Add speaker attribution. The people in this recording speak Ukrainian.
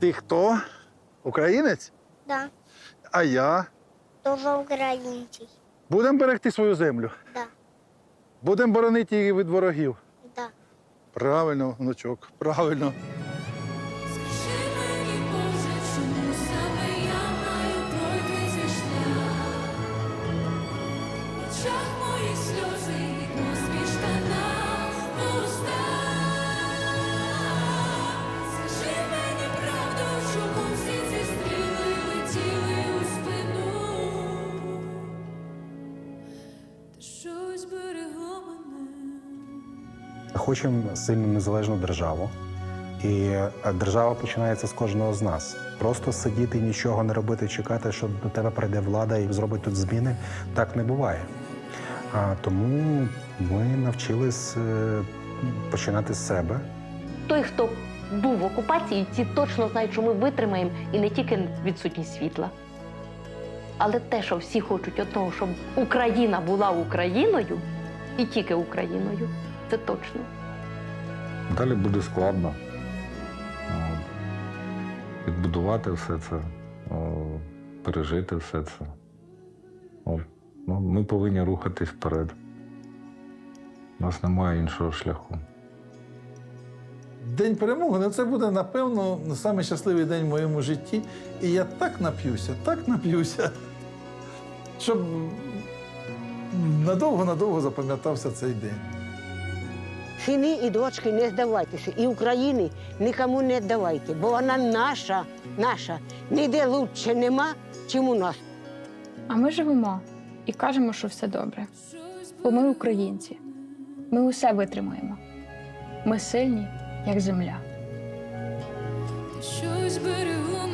Speaker 1: Ти хто? Українець?
Speaker 2: Да,
Speaker 1: А я?
Speaker 2: тоже українці.
Speaker 1: Будемо берегти свою землю.
Speaker 2: Да,
Speaker 1: Будемо боронити її від ворогів.
Speaker 2: да.
Speaker 1: Правильно, внучок, правильно.
Speaker 3: Скажи мені, Боже, чому
Speaker 4: Хочемо сильну незалежну державу. І е, держава починається з кожного з нас. Просто сидіти нічого не робити, чекати, що до тебе прийде влада і зробить тут зміни, так не буває. А тому ми навчились е, починати з себе.
Speaker 5: Той, хто був в окупації, ті точно знають, що ми витримаємо і не тільки відсутність світла. Але те, що всі хочуть одного, щоб Україна була Україною і тільки Україною, це точно.
Speaker 6: Далі буде складно відбудувати все це, пережити все це. Ну, ми повинні рухатись вперед. У нас немає іншого шляху.
Speaker 7: День перемоги ну це буде, напевно, самий щасливий день в моєму житті. І я так нап'юся, так нап'юся, щоб надовго-надовго запам'ятався цей день.
Speaker 8: Сини і дочки, не здавайтеся. І України нікому не віддавайте, бо вона наша, наша. Ніде лучше нема, чим у нас.
Speaker 9: А ми живемо і кажемо, що все добре. Бо ми українці. Ми усе витримаємо. Ми сильні, як земля.
Speaker 3: Щось берегло